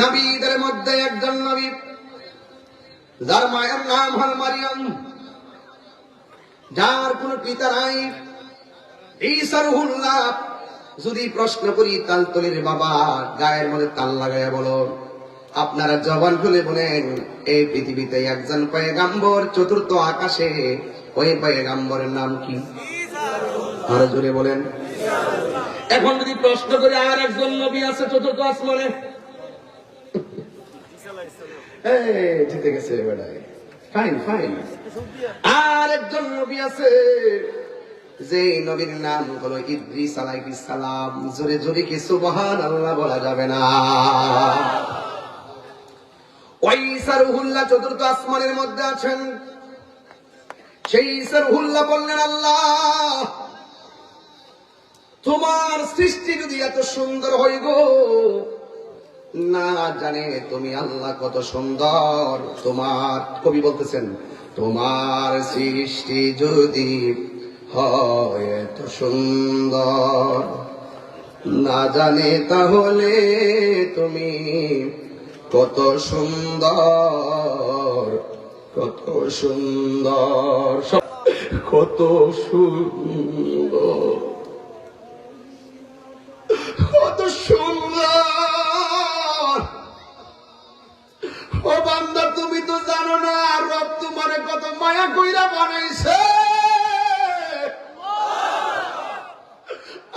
নবীদের মধ্যে একজন নবী, যার মায়ের নাম হল মারিয়াম, যার কোন পিতা নাই। যদি প্রশ্ন করি, তালতলির বাবা গায়ের মধ্যে তাল লাগাইয়া বলো, আপনারা জবান খুলে বলেন, এই পৃথিবীতে একজন পয়গাম্বর চতুর্থ আকাশে, ওই পয়গাম্বরের নাম কি? আরও জোরে বলেন। এখন যদি প্রশ্ন করে, আর একজন নবী আছে চতুর্থ আসমানে জিতে গেছে ফাইন ফাইন আর একজন নবী আছে যে নবীর নাম হলো ইদ্রিস সালাম। জোরে জোরে কি সুবহান আল্লাহ বলা যাবে না? চতুর্থ আসমানের মধ্যে আছেন। সেই সারহুল্লাহ বললেন, আল্লাহ, তোমার সৃষ্টি যদি এত সুন্দর হই গো না জানে তুমি আল্লাহ কত সুন্দর। তোমার কবি বলতেছেন, তোমার সৃষ্টি যদি হয় এত সুন্দর। না জানে তাহলে তুমি কত সুন্দর কত সুন্দর। কত সুন্দর। কইরা বানাইছে।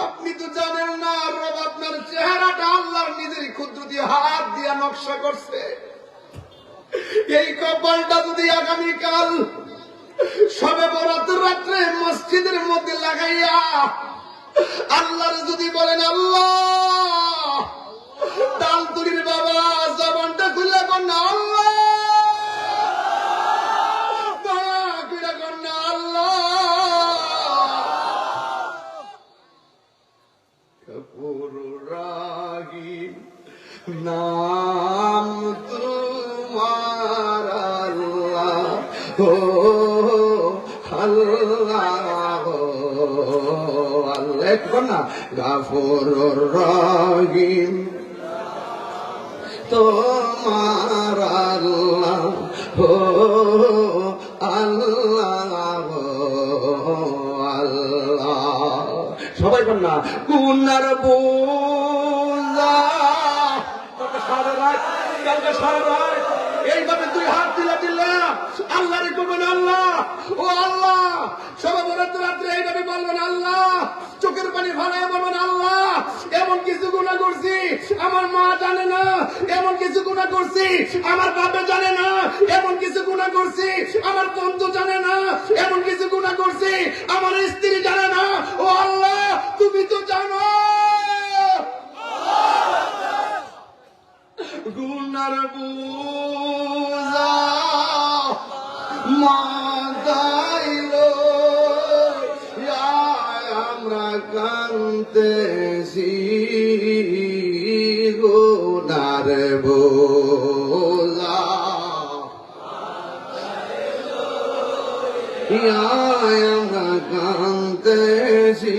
আপনি তো জানেন না, রব আপনার চেহারাটা আল্লাহর নিজের ক্ষুদ্র দিয়ে হাত দিয়া নকশা করছে। এই কপালটা যদি আগামীকাল সবে বরাত রাত্রে মসজিদের মধ্যে লাগাইয়া আল্লাহর যদি বলেন, আল্লাহ! না গাফুর রাগিম তোমার আল্লাহ, ও আল্লাহ আল্লাহ। সবাই কর না সারা রাত এইভাবে দুই হাত দিলে দিলে আল্লাহ রে করবেন আল্লাহ, ও আল্লাহ। সবাই রাত্রে এইভাবে বলবেন আল্লাহ। চোখের পানি ভাড়ায় বলবেন, আল্লাহ, এমন কিছু গুণা করছি, আমার মা জানে না, এমন কিছু গুণা করছি, আমার বাবা জানে না, এমন কিছু গুণা করছি, আমার বন্ধু জানে না, এমন কিছু গুণা করছি, আমার স্ত্রী জানে না। ও আল্লাহ, তুমি তো জানো। গুনার বুঝা মাদাইল কান্তেছি গুনার আমরা কান্তেছি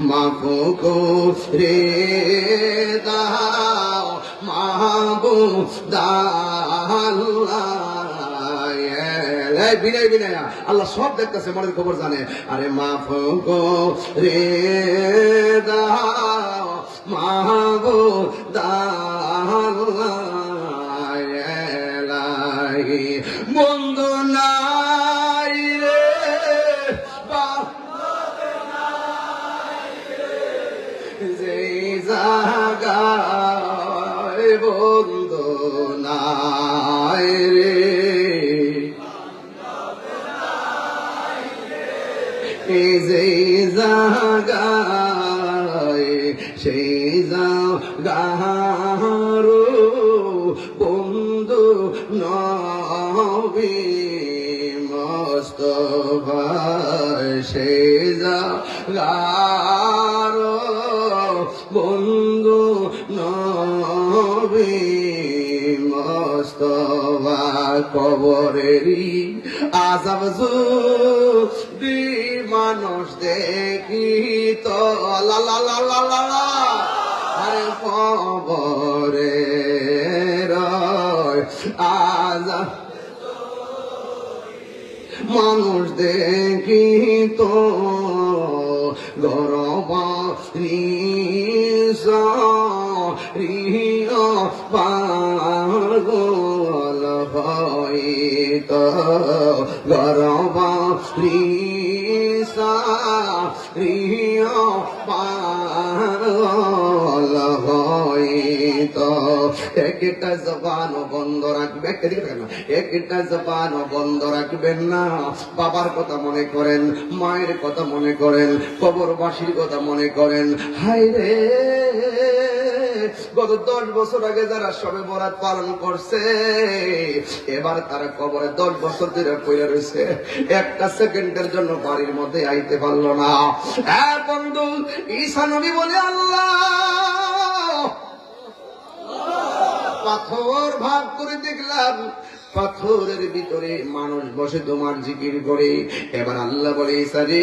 মাফো রে দাও মাহবু বিনয় বিনয় আল্লাহ সব দেখতেছে, মনের খবর জানে। আরে মাফ গো, রে দাও মাহবু দাল্লাহি বন্ধু জাগায় বন্ধু নাই। জাগায় সেই জাগারো বন্ধু নবী ভাই সেই জাগার কবরেরই আজাব যদি মানুষ দেখি তো আর খবরে রয় মানুষ দেখি তো গরব রিস রিয় পাগল গরব রিয় পাগল হইত। একটা জবান বন্ধ রাখবে, একটা জবান বন্ধ রাখবেন না। বাবার কথা মনে করেন, মায়ের কথা মনে করেন, কবরবাসীর কথা মনে করেন। হাই রে! গত দশ বছর আগে যারা সবে বরাত পালন করছে, এবার তারা কবরে দশ বছর ধরে পড়ে রয়েছে। একটা সেকেন্ডের জন্য বাড়ির মধ্যে আইতে পারল না। বন্ধু ঈশানবী বলে আল্লাহ। পাথর ভাগ করে দেখলাম, পাথরের ভিতরে মানুষ বসে তোমার জিকির করে। এবার আল্লাহ বলে সারে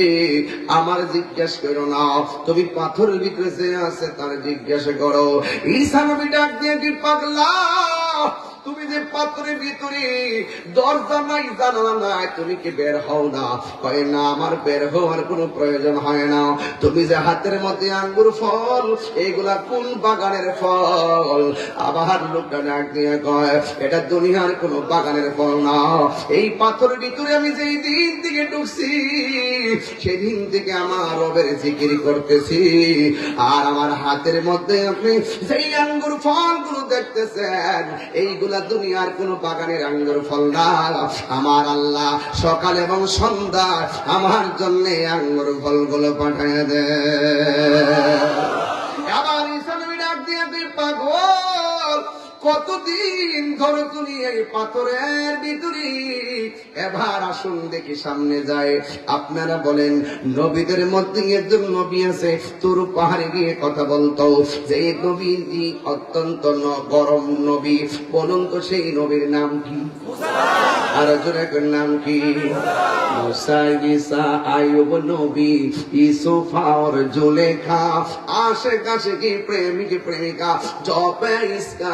আমার জিজ্ঞেস করো না, তুমি পাথরের ভিতরে যে আছে তার জিজ্ঞাসা করো। ঈশা নবী ডাক দিয়ে কি পাগলা? তুমি যে পাথরের ভিতরে দরজা নাই, জানালা নাই, তুমি কি বের হও না? কয়, না, আমার বের হওয়ার কোনো প্রয়োজন হয় না। তুমি যে হাতের মধ্যে আঙ্গুর ফল এইগুলা কোন বাগানের ফল? আবার লোকটা ডাক দিয়ে কয়, এটা দুনিয়ার কোন বাগানের ফল না। এই পাথরের ভিতরে আমি যেই দিন থেকে ঢুকছি, সেদিন থেকে আমার রবের জিকির করতেছি। আর আমার হাতের মধ্যে আপনি সেই আঙ্গুর ফলগুলো দেখতেছেন, এইগুলা দুনিয়ার কোন বাগানের আঙ্গুর ফল না আমার আল্লাহ সকাল এবং সন্ধ্যা আমার জন্যে আঙ্গুর ফলগুলো পাঠায় দেয়। কতদিন ধরে তুমি এই পাথরের ভিতরে এবার আসুন দেখি সামনে যায় আপনারা বলেন, নবীদের মধ্যে একজন নবী আছে, তোর পাহাড়ে গিয়ে কথা বলতো। যে নবীজি অত্যন্ত গরম নবী, বলুন তো সেই নবীর নাম কি? আর জোরের নাম কি? আয়ুব নবী ইসুফ আর জুলেখা। আশে কাছে কি প্রেমিক, প্রেমিকা? জপে ইসকা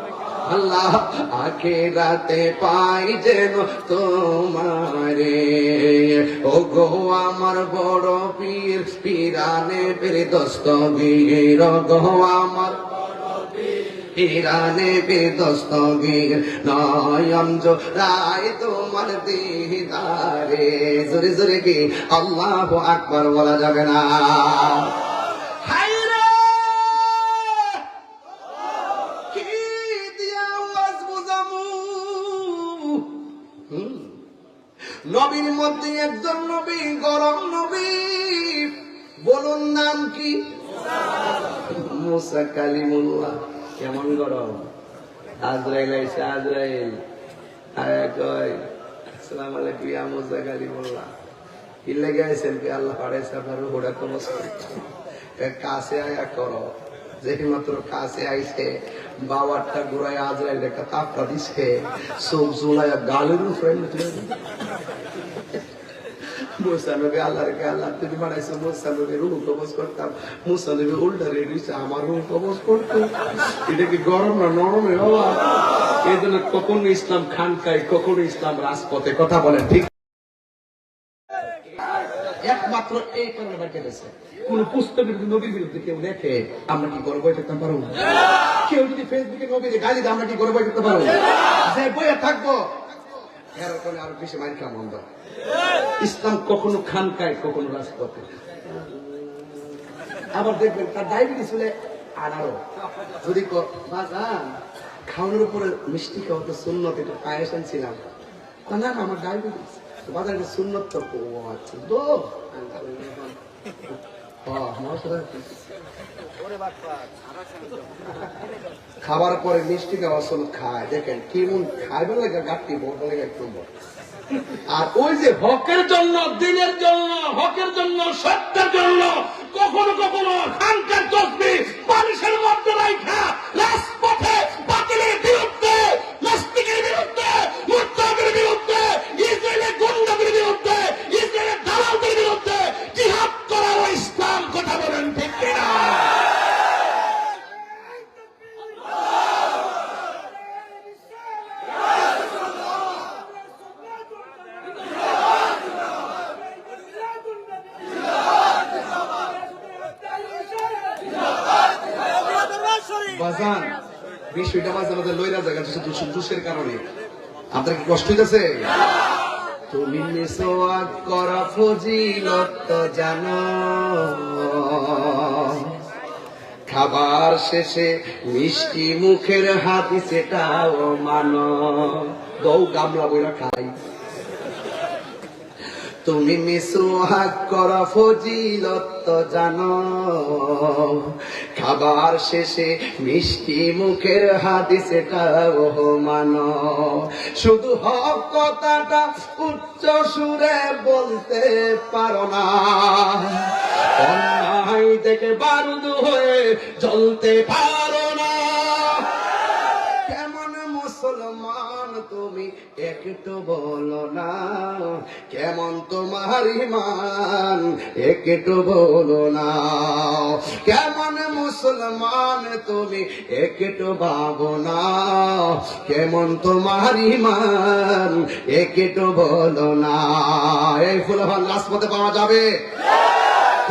আল্লাহ আখে রাতে পাই যেন তোমারে। ও গো আমার বড় পীর, পীরানে পেরে দস্তগীর গো আমার ইরানে বেদস্তগীর নয়ন রায় তোমার দিদারে। জোরে জোরে কি? আল্লাহ আকবার বলা যাবে না। নবীর মধ্যে একজন নবী, গরম নবী। বলুন নাম কি? মুসা কালিমুল্লাহ। কেমন গরম? আজরাইল আইসা আজরাইল। আয়া কয় কি আল্লাহ পাড়াইছে আপনার কাছে আয়া করো। কাছে আইছে, বাবারটা ঘুরাই আজরাইল একটা তাপটা দিছে। জোড়ায় গালের উপরে এটা কি গরম না কখনো ইসলাম খানকায় কখনো ইসলাম রাজপথে। কথা বলেন, ঠিক? একমাত্র এই কারণে কোন পুস্তকের নবীর বিরুদ্ধে কেউ লেখে আমরা কি করে বই থাকতে পারব? কেউ যদি ফেসবুকে নবীর গালি আমরা কি করে বই থাকতে পারব? যে বইয়ে থাকব। এর আরও বেশি মাইর খাওয়া বন্ধ। ইসলাম কখনো খানকায় কখনো রাজপথে। আবার দেখবেন, তার ডায়াবেটিস হলে আনারো যদি খাওয়ানোর উপরে মিষ্টি খাওয়া তো সুন্নত একটু পায়েস ছিলাম তা না আমার ডায়াবেটিস বাজার সুন্নত, তো আচ্ছা রাখছি। খাবার পরে মিষ্টি সময় খায়। দেখেন কেমন খাইবে লাগে গাঠটি বড় লাগে একটু আর ওই যে হকের জন্য, দিনের জন্য, হকের জন্য, সত্যের জন্য, কখনো কখনো খানকার তসবি মানুষের মধ্যে রাখা রাজপথে বাতিলের বিরুদ্ধে, নাস্তিকের বিরুদ্ধে বিরুদ্ধে ইসরায়েলের গুন্ডাদের বিরুদ্ধে ইসরায়েলের দালালদের বিরুদ্ধে জিহাদ করা ও ইসলাম কথা বলেন ঠিক কিনা বাজান বিষয়টা মাঝে মাঝে জায়গা দুষের কারণে। আপনার কি কষ্ট হইতেছে? তুমি জানো। খাবার শেষে মিষ্টি মুখের হাতি সেটাও মানো। দৌ গামলা বইরা খাই তুমি মিসওয়াক করা ফজিলত জানো। খাবার শেষে মিষ্টি মুখের হাদিস এটাও মানো। শুধু হক কথাটা উচ্চ সুরে বলতে পারো না। অন্যায় দেখে বারুদ হয়ে জ্বলতে পারো একটু বলো না, কেমন তোমার ইমান? একটু বলো না, কেমন মুসলমান তুমি? একটু ভাবো না, কেমন তোমার ইমান? একটু বলো না। এই ফুলভান রাজপথে পাওয়া যাবে।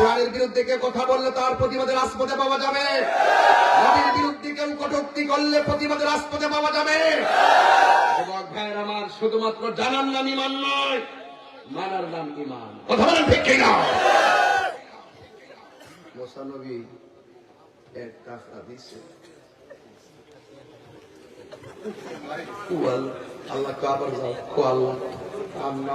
কোরআনের বিরুদ্ধে কেউ কথা বললে তার প্রতিবাদে রাজপথে পাওয়া যাবে? নবীর বিরুদ্ধে কেউ কটূক্তি করলে প্রতিবাদে রাজপথে পাওয়া যাবে? যুবক ভাইয়ের আমার শুধুমাত্র জানার নাম ইমান নয়, মানার নাম ইমান। কথা বলেন ঠিক কিনা? মোসানবী এক টাকা ও আল্লাহ কাবার যাও আল্লাহ আম্মা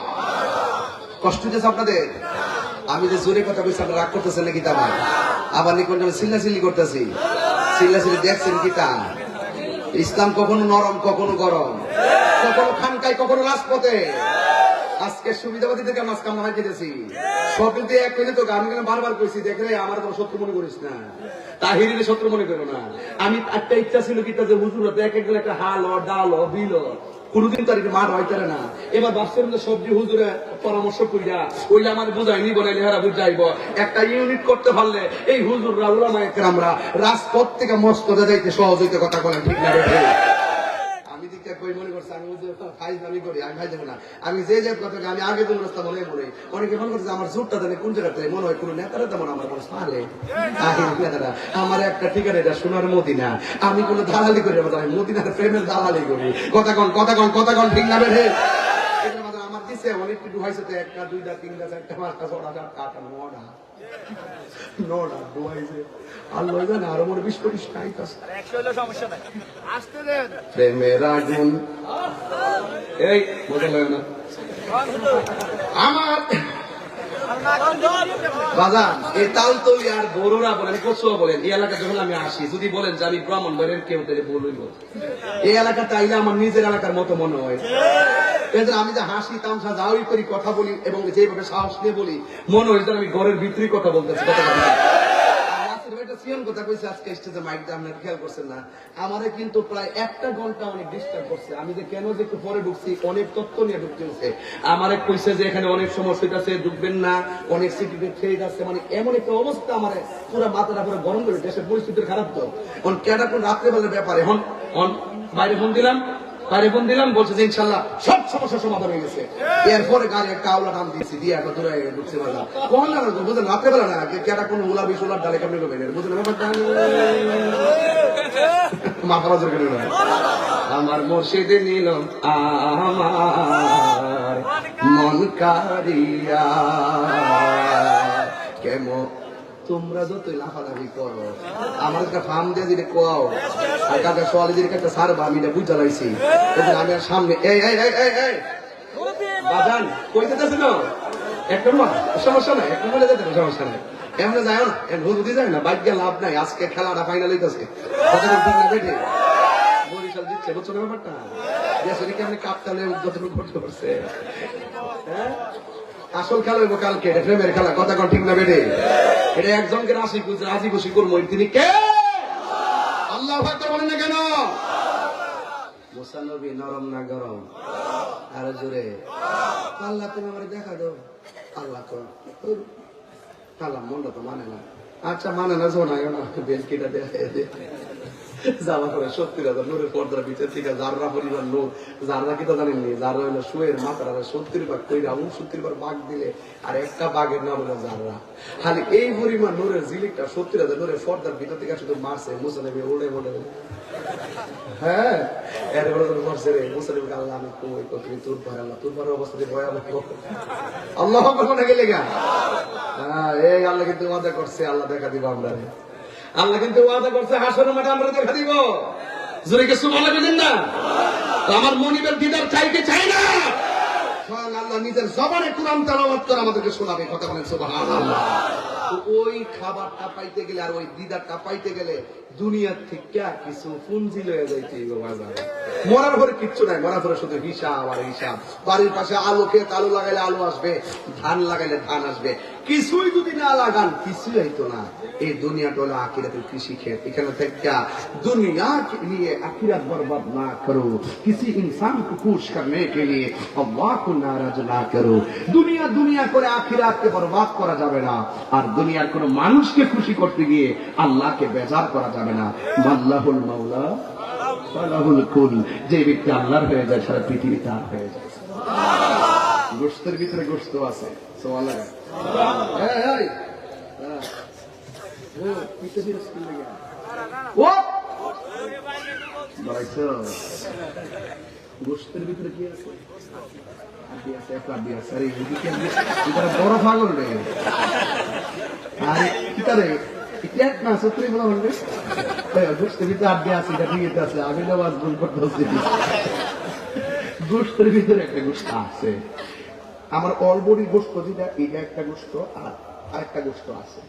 কষ্ট হচ্ছে আপনাদের? আমি যে জোরে কথা বলছি আপনারা রাগ করতেছেন নাকি তা ভাই আবার নিকট আমি চিল্লি করতেছি। চিল্লি দেখছেন কি তা? ইসলাম কখনো নরম, কখনো গরম। কখনো খানকায়, কখনো রাজপথে। আজকে সুবিধাবাদী থেকে মাছ কামনা হয় কেটেছি সব কিন্তু এক মিনিট তো আমি কেন বারবার কইছি, দেখলে আমার কোনো শত্রু মনে করিস না। তাহিরির শত্রু মনে করো না। আমি একটা ইচ্ছা ছিল কি যে হুজুর এক একজন একটা হাল ডাল বিল। কোনোদিন তার মার হইতে না। এবার বাসের মধ্যে সবজি হুজুরে পরামর্শ করিয়া ওইলে আমার বুঝাইনি বলে লেহারা বুঝাইব। একটা ইউনিট করতে পারলে এই হুজুর রাউলামা আমরা রাজপথ থেকে মস্ত যাইতে সহজ হইতে কথা বলেন, ঠিক না আমি মনে না। কথা মনে মনে মনে আমার কোন মনে আমার আমার একটা ঠিকানা এটা মদিনা। আমি দালালি করি না আমি মদিনার প্রেমের দালালি করি। কথা কন কথা কন কথা কন, ঠিক না মাঝে আমার দিছে হয়েছে একটা, দুইটা, তিনটা, চারটা, পাঁচটা, ছটা, সাতটা, আটটা, নটা। প্রেমের আগুন। এই মজা লাগে না। আমার বাজান, এই তালতলি আর বড়রা বলেন কচুয়া বলেন, এই এলাকা যখন আমি আসি, যদি বলেন যে আমি ব্রাহ্মণ বলেন কেউ, তাহলে এই এলাকা তাইলে আমার নিজের এলাকার মতো মনে হয়। আমি যে হাসি, তামসা, যাওয়াই করি, কথা বলি, এবং যেভাবে সাহস নিয়ে বলি, মনে হয় আমি ঘরের ভিতরে কথা বলতেছি, কথা একটা সিয়ন কথা আজকে স্টেজে মাইক দিয়ে খেয়াল করছেন না? আমারে কিন্তু প্রায় একটা ঘণ্টা অনেক ডিস্টার্ব করছে। আমি যে কেন যে একটু পরে ঢুকছি, অনেক নিয়ে কইছে যে এখানে অনেক সমস্যা আছে, ঢুকবেন না। অনেক সিটিতে ট্রেড আছে। মানে এমন একটা অবস্থা আমার পুরো মাথাটা পুরো গরম করে দেশের পরিস্থিতি খারাপ তো। এখন কেডা কোন রাত্রেবেলার ব্যাপারে? হন হন, বাইরে ফোন দিলাম। তারে ফোন দিলাম বলছে যে ইনশাল্লাহ সব সমস্যার সমাধান হয়ে গেছে। এরপরে গাড়ি একটা আওলা নাম দিয়েছি দিয়ে একটা দূরে ঢুকছে বাজার কোন না বুঝলেন রাতে বেলা না কেটা কোন উলা বিশুলার ডালে কেমনি করবেন বুঝলেন মাথা বাজার করে আমার মসজিদে নিল আমার মন কারিয়া কেমন তোমরা যতই লাফালাফি করো আমার একটা ফার্ম দিয়ে দিলে কোয়াও আর কাকা সোয়ালি দিলে একটা সার আমি এটা বুঝতে লাইছি আমি আর সামনে এই এই এই এই এই! বাজান না একটা নম্বর, সমস্যা নাই, এক যেতে সমস্যা নাই। এমনি যায় না এম হুদুদি যায় না, বাইক লাভ নাই, আজকে খেলাটা ফাইনাল হইতেছে। বরিশাল দিচ্ছে ব্যাপারটা? দেশের কি আপনি কাপতালে করতে পারছে? হ্যাঁ? আসল খেলা হইব কালকে এটা প্রেমের খেলা, কথা কোন ঠিক না বেটে এটা একজনকে রাশি খুঁজে রাজি খুশি করব। তিনি কে? আল্লাহ ভাগ্য বলেন না কেন? মুসানবী নরম না গরম? আর জোরে। আল্লাহ, তুমি আমার দেখা দাও। আল্লাহ তো আল্লাহ, মনটা তো মানে না। আচ্ছা মানে না, শোনায় না। বেলকিটা দেখে যাওয়া করে সত্যি কথা, নূরের পর্দার ভিতর থেকে যাররা পরিবার নূর যাররা কি তো জানেননি যাররা হইল শুয়ের মাথার সত্তর ভাগ কইরা উনসত্তর বার বাঘ দিলে, আর একটা বাঘের নাম হলো যাররা। খালি এই পরিমাণ নূরের জিলিকটা সত্যি কথা, নূরের পর্দার ভিতর থেকে শুধু মারছে করছে রে মুসলিমকে আল্লাহ আমি গেলে গা? হ্যাঁ এই আল্লাহ কিন্তু ওয়াদা করছে, আল্লাহ দেখা দিব আমরা। আল্লাহ কিন্তু ওয়াদা করছে হাসর মাঠে আমরা দেখা দিব। জোরে কে সুবহান আল্লাহ না? আমার মনিবের দিদার চাইতে চাই না? স্বয়ং আল্লাহ নিজের জবানে করে আমাদেরকে শোনাবে, কথা বলেন ওই খাবারটা পাইতে গেলে আর ওই দিদারটা পাইতে গেলে দুনিয়ার থেকে আর কিছু পুঞ্জি লয়ে যাইতে মরার পরে কিচ্ছু নাই, মরার পরে শুধু হিসাব আর হিসাব। বাড়ির পাশে আলু খেয়ে আলু লাগাইলে আলু আসবে, ধান লাগাইলে ধান আসবে কিছুই যদি না লাগান কিছুই হইতো না এই দুনিয়াটা হলো আখিরাতের কৃষি ক্ষেত এখানে থেকে दुनिया के लिए आखिरत बर्बाद ना करो किसी इंसान को खुश करने के लिए अल्लाह को नाराज ना करो দুনিয়া দুনিয়া করে আখিরাতকে বরবাদ করা যাবে না আর দুনিয়ার কোন মানুষকে খুশি করতে গিয়ে আল্লাহকে বেজার করা যাবে না মাল্লাহুল মাওলা ফালাহুল কুল যে ব্যক্তি আল্লাহর হয়ে যায় সারা পৃথিবী তার হয়ে যায় গোস্তের ভিতরে গোস্ত আছে। সোয়াল লাগা। হ্যাঁ। গোস্তের ভিতরে কি আছে? কি বড় পাগল রে। আরে কিতা রে এটা না সত্যি বলা বলবে গোস্তের ভিতরে আড্ডি আছে এটা ঠিক আছে। আমি না বাস ভুল করতে হচ্ছে গোস্তের ভিতরে একটা গোস্ত আছে। আমার অলবডি গোস্ত যেটা, এটা একটা গোস্ত আর আরেকটা গোস্ত আছে।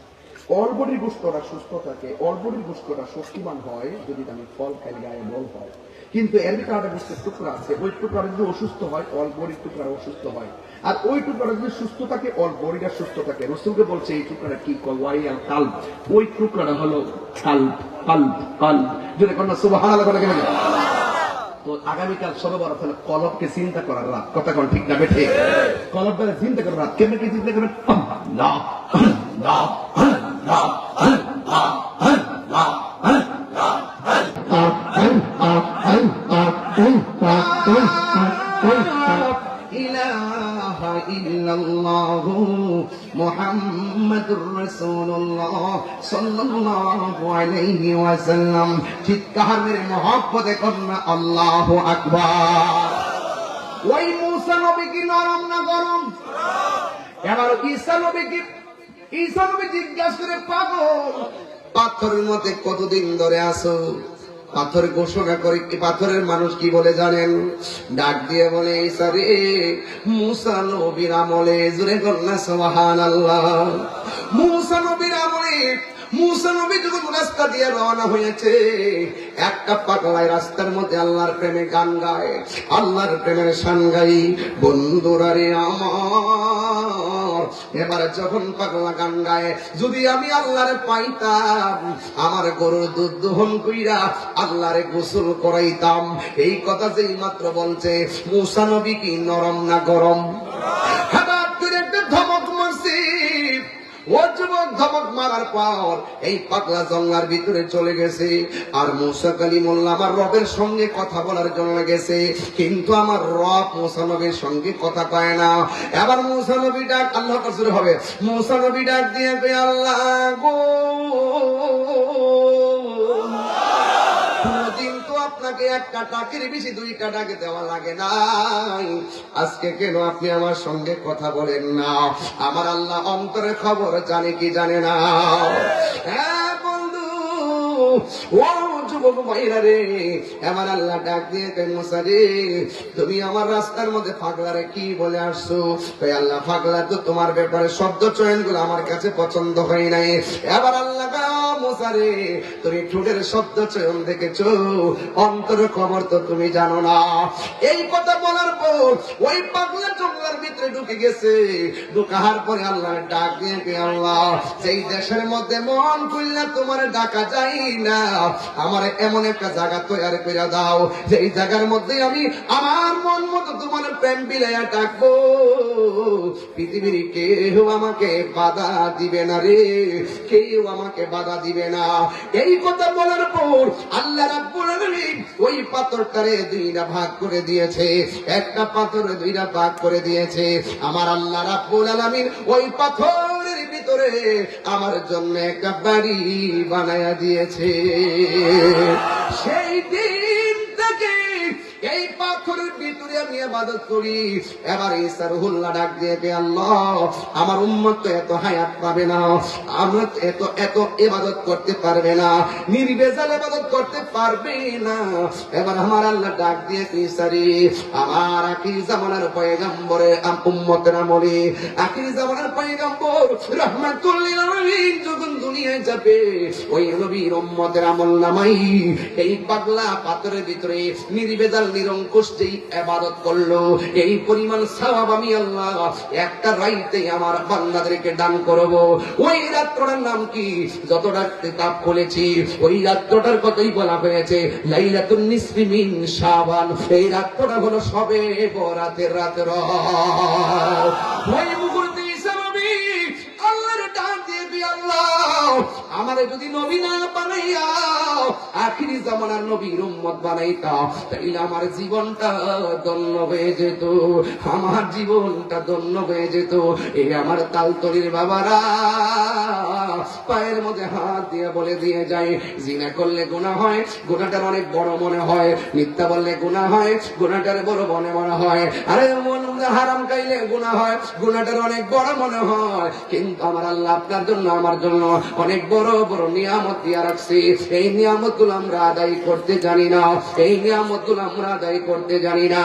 অলবডির গোস্তটা সুস্থ থাকে অলবডির গোস্তটা শক্তিমান হয় যদি আমি ফল খাই, গায়ে বল হয়। কিন্তু এর ভিতরে একটা গোস্তের টুকরা আছে, ওই টুকরা যদি অসুস্থ হয় অলবডির টুকরা অসুস্থ হয়। আর ওই টুকরা যদি সুস্থ থাকে অলবডিটা সুস্থ থাকে। রসুলকে বলছে, এই টুকরাটা কি কয়? ওয়াই আল কাল। ওই টুকরাটা হলো কাল কাল কাল। যদি কোনো সুবাহ তো আগামীকাল সবে বড় তাহলে কলবকে চিন্তা করার রাত কথা কোন ঠিক না বেঠে কলব বেলা চিন্তা করার রাত কেমন কি চিন্তা করবেন না না না ইলাহা ইল্লাল্লাহু মুহাম্মাদুর রাসূলুল্লাহ সাল্লাল্লাহু চিৎকার মেরে মহব্বতে কন্যা ওই মুসা নবী কি নরম না গরম? এবার ঈসা নবী কি ঈসা নবী জিজ্ঞাসা করে, পাগল, পাথরের মধ্যে কতদিন ধরে আছো? পাথর ঘোষণা করে। পাথরের মানুষ কি বলে জানেন? ডাক দিয়ে বলে ঈসা রে মুসা নবীর আমলে জুড়ে সুবহান আল্লাহ নবীর আমলে রাস্তা দিয়ে হয়েছে, একটা রাস্তার মধ্যে আল্লাহর গান গায়, আল্লাহর প্রেমের শান গাই, বন্ধুরা রে আমার এবারে যখন পাগলা গান গায়ে যদি আমি আল্লাহরে পাইতাম, আমার গরুর দুধ দহন কইরা আল্লাহরে গোসল করাইতাম। এই কথা যেই মাত্র বলছে, মূসা নবী কি নরম না গরম? হঠাৎ ও যুবক ধমক মারার পর এই পাগলা জঙ্গলার ভিতরে চলে গেছে। আর মুসা কালিমুল্লাহ আমার রবের সঙ্গে কথা বলার জন্য গেছে। কিন্তু আমার রব মুসা সঙ্গে কথা কয় না। এবার মুসা নবী ডাক হবে। মুসা নবী ডাক দিয়ে আল্লাহ গো। আপনাকে কাটা টাকের বেশি দুই কাটাকে দেওয়া লাগে নাই। আজকে কেন আপনি আমার সঙ্গে কথা বলেন না? আমার আল্লাহ অন্তরে খবর জানে কি জানে না? হ্যাঁ বন্ধু মহিলা রে। আমার আল্লাহ ডাক দিয়ে তুমি আমার রাস্তার মধ্যে ফাগলারে কি বলে আসছো? আল্লাহ তো তোমার ব্যাপারে শব্দ আমার কাছে পছন্দ হয় নাই। এবার আল্লাহ তুমি ঠোঁটের শব্দ চয়ন দেখেছ? অন্তর খবর তো তুমি জানো না। এই কথা বলার পর ওই পাগলা জঙ্গলার ভিতরে ঢুকে গেছে। ঢুকার পরে আল্লাহ ডাক দিয়ে আল্লাহ, যেই দেশের মধ্যে মন খুললে তোমার ডাকা যাই না, আমার এমন একটা জায়গা তৈরি করে দাও, যেই জায়গার মধ্যে আমি আমার মন মতো তোমার প্রেম বিলাইয়া ডাকবো। পৃথিবীর কেউ আমাকে বাধা দিবে না রে, কেউ আমাকে বাধা দিবে না। এই কথা বলার পর আল্লাহ রাব্বুল আলামিন ওই পাথরটারে দুইটা ভাগ করে দিয়েছে, একটা পাথর দুইটা ভাগ করে দিয়েছে। আমার আল্লাহ রাব্বুল আলামিন ওই পাথরের ভিতরে আমার জন্য একটা বাড়ি বানায়া দিয়েছে। সেই দিন এই পাথরের ভিতরে আমি আবাদত করি। এবার ইসার হুল্লা ডাক দিয়ে আল্লাহ, আমার উম্মত তো এত হায়াত পাবে না, আমরা এত এত ইবাদত করতে পারবে না, নির্বেজাল ইবাদত করতে পারবে না। এবার আমার আল্লাহ ডাক দিয়ে কি সারি আমার আখির জামানার পয়গম্বরে উম্মতের আমলে, আখির জামানার পয়গম্বর, রহমাতুল্লিল আলামিন যখন দুনিয়ায় যাবে, ওই নবীর উম্মতের আমল নামাই এই পাগলা পাথরের ভিতরে নির্বেজাল নিরঙ্কুশ যেই আবাদত করল, এই পরিমাণ সওয়াব আমি আল্লাহ একটা রাইতে আমার বান্দাদেরকে দান করব। ওই রাত্রটার নাম কি? যতটা কিতাব খুলেছি, ওই রাত্রটার কথাই বলা হয়েছে, লাইলাতুন নিসফি মিন শাবান। এই রাত্রটা হলো সবে বরাতের রাতের ওই মুহূর্তে আল্লাহর ডাক দিয়ে আল্লাহ আমারে যদি নবী না বানাইয়া আখিরি জামানার নবীর উম্মত বানাইতা তাইলে আমার জীবনটা ধন্য হয়ে যেত, আমার জীবনটা ধন্য হয়ে যেত। এই আমার তালতলির বাবারা, পায়ের মধ্যে হাত দিয়ে বলে দিয়ে যায় জিনা করলে গোনা হয়, গুনাহটার অনেক বড় মনে হয়, মিথ্যা বললে গোনা হয়, গুনাহটার বড় মনে মনে হয়। আরে মন হারাম খাইলে গোনা হয়, গুনাহটার অনেক বড় মনে হয়, কিন্তু আমার আল্লাহ আপনার জন্য, আমার জন্য অনেক বড় বড় নিয়ামত দিয়া রাখছি। এই নিয়ামতগুলো আমরা আদায় করতে জানি না। এই নিয়ামতগুলো আমরা আদায় করতে জানি না।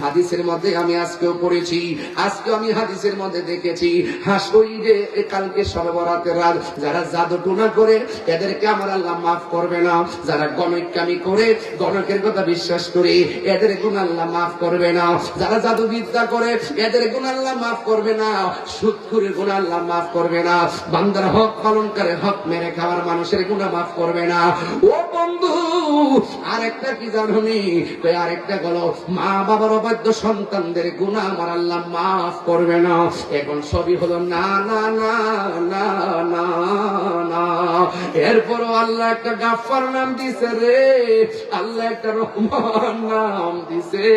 হাদিসের মধ্যে দেখেছি। কালকে যারা জাদু করে, এদেরকে আমার আল্লাহ মাফ করবে না। যারা গণকামি করে, গণকের কথা বিশ্বাস করে, এদের গুণ আল্লাহ মাফ করবে না। যারা জাদু বিদ্যা করে, এদের গুণ আল্লাহ মাফ করবে না, সুৎখুরের গুণ আল্লাহ মাফ করবে না, বান্দার হক পালন করে হক মেরে খাওয়ার মানুষের গুণা মাফ করবে না। ও বন্ধু, আরেকটা কি কই, আরেকটা গেল মা বাবার অবাধ্য সন্তানদের গুণা আমার আল্লাহ মাফ করবে না। এখন সবই হলো না না না না না না। এরপরও আল্লাহ একটা গাফার নাম দিছে রে, আল্লাহ একটা রহমান নাম দিছে।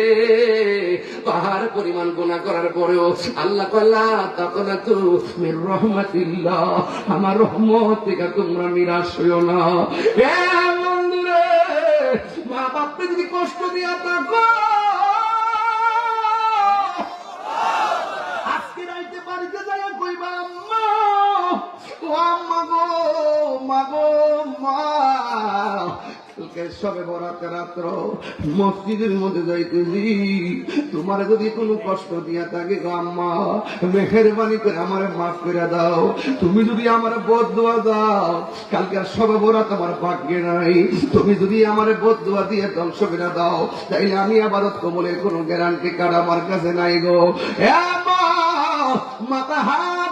পাহাড় পরিমাণ গুণা করার পরেও আল্লাহ কল্লা তো মির আমার রহমত তোমরা নিরাশ হইও না। মা বাপকে যদি কষ্ট দিয়া থাকো, আজকে রাইতে মা কালকে সবে বরাতে রাত্র মসজিদের মধ্যে যাইতেছি। তোমার যদি কোনো কষ্ট দিয়া থাকে গো আম্মা, মেহেরবানি করে আমার মাফ করে দাও। তুমি যদি আমার বোধ দোয়া দাও, কালকে আর সবে বরাত আমার ভাগ্যে নাই। তুমি যদি আমার বোধ দোয়া দিয়ে ধ্বংস করে দাও, তাইলে আমি আবাদত কমলের কোনো গ্যারান্টি কার্ড আমার কাছে নাই গো। এ মা মাথা হাত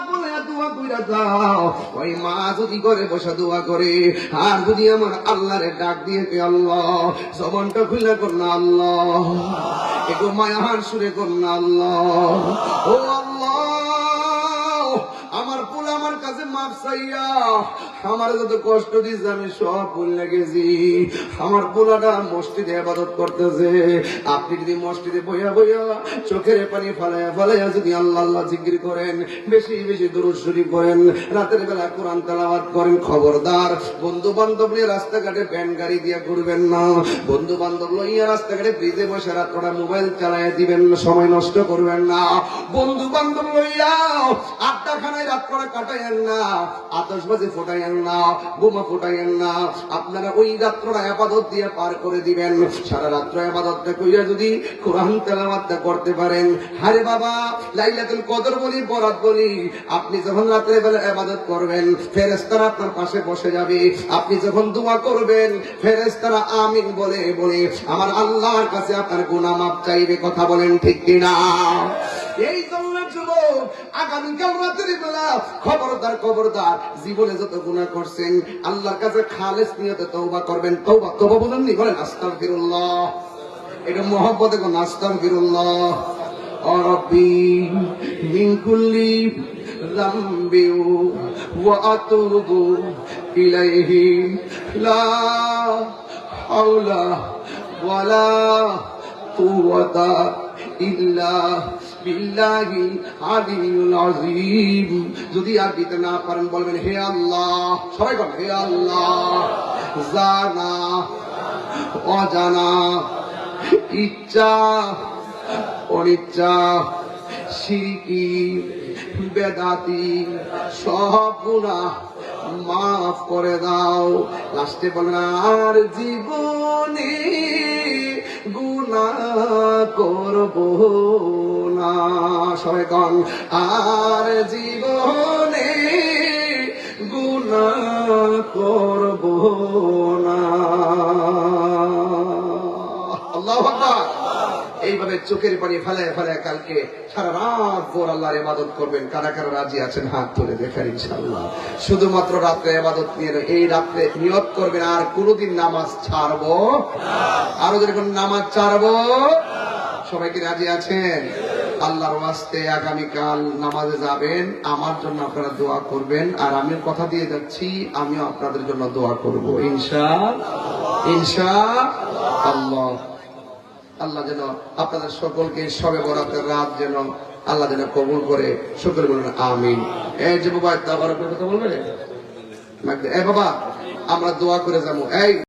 ওই মা যদি করে বসে দোয়া করে, আর যদি আমার আল্লাহরে ডাক দিয়ে আল্লাহ, জবানটা খুলে করনা আল্লাহ। একটু মায়াহার সুরে করুন আল্লাহ। ও আল্লাহ, আমার পুল আমার কাছে মাপ চাইয়া আমার যত কষ্ট দিয়েছে আমি সব ভুল লেগেছি। আমার পোলাটা মসজিদে আবাদত করতেছে। আপনি যদি মসজিদে বইয়া বইয়া চোখের পানি ফালাইয়া ফালাইয়া যদি আল্লাহ আল্লাহ জিকির করেন, বেশি বেশি দূরত করেন রাতের বেলা কোরআন তেলাওয়াত করেন, খবরদার। বন্ধু বান্ধব নিয়ে রাস্তাঘাটে ব্যান গাড়ি দিয়ে ঘুরবেন না। বন্ধু বান্ধব লইয়া রাস্তাঘাটে ব্রিজে বসে রাত কটা মোবাইল চালাইয়া দিবেন, সময় নষ্ট করবেন না। বন্ধু বান্ধব লইয়া আড্ডা খানায় রাত করা কাটাইয়েন না। আতসবাজি ফোটাইয়েন না, বোমা ফোটাইয়েন না। আপনারা ওই রাত্রটা আপাদত দিয়ে পার করে দিবেন। সারা রাত্র আপাদতটা কইরা যদি কোরআন তেলাওয়াতটা করতে পারেন। হারে বাবা, লাইলাতুল কদর বলি বলি, আপনি যখন রাত্রে বেলা আবাদত করবেন, ফেরেশতারা আপনার পাশে বসে যাবে। আপনি যখন দোয়া করবেন, ফেরেশতারা আমিন বলে বলে, আমার আল্লাহর কাছে আপনার গুনাহ মাপ চাইবে। কথা বলেন ঠিক কিনা? এই জন্য যুবক, আগামীকাল রাতের বেলা খবরদার খবরদার, জীবনে যত গুণা করছেন, আল্লাহর কাছে খালেস নিয়তে তওবা করবেন। তওবা তওবা বলেননি? বলেন, আস্তাগফিরুল্লাহ। এটা মহব্বতে কোন আস্তাগফিরুল্লাহ। ও রব্বি, মিন কুল্লি যামবি ওয়া আতুবু ইলাইহি, লা হাওলা ওয়ালা কুওয়াতা ইল্লা যদি আর দিতে না পারেন, বলবেন, হে আল্লাহ, সবাই বলেন, হে আল্লাহ, জানা, অজানা, ইচ্ছা, অনিচ্ছা, সিরকি, বেদাতি, সব গুণা মাফ করে দাও। লাস্টে বলবেন আর জীবনে গুণা করব না। সবাই কন, আর জীবনে গুণা করব এইভাবে চোখের পানি ফেলায় ফেলায় কালকে সারা রাত ভোর আল্লাহর ইবাদত করবেন। কারা কারা রাজি আছেন? হাত তুলে দেখেন ইনশাআল্লাহ। শুধুমাত্র রাত্রে ইবাদত নিয়ে এই রাত্রে নিয়ত করবেন, আর কোনোদিন নামাজ ছাড়বো আরও যেরকম নামাজ ছাড়বো সবাই কি রাজি আছেন? আল্লাহর ওয়াস্তে আগামীকাল নামাজে যাবেন, আমার জন্য আপনারা দোয়া করবেন, আর আমিও কথা দিয়ে যাচ্ছি, আমিও আপনাদের জন্য দোয়া করব। ইনশা ইনশা আল্লাহ আল্লাহ যেন আপনাদের সকলকে সবে বরাতের রাত যেন আল্লাহ যেন কবুল করে। সকলে বলুন, আমিন। এই যে বাবা কথা বলবে? এ বাবা, আমরা দোয়া করে যাব। এই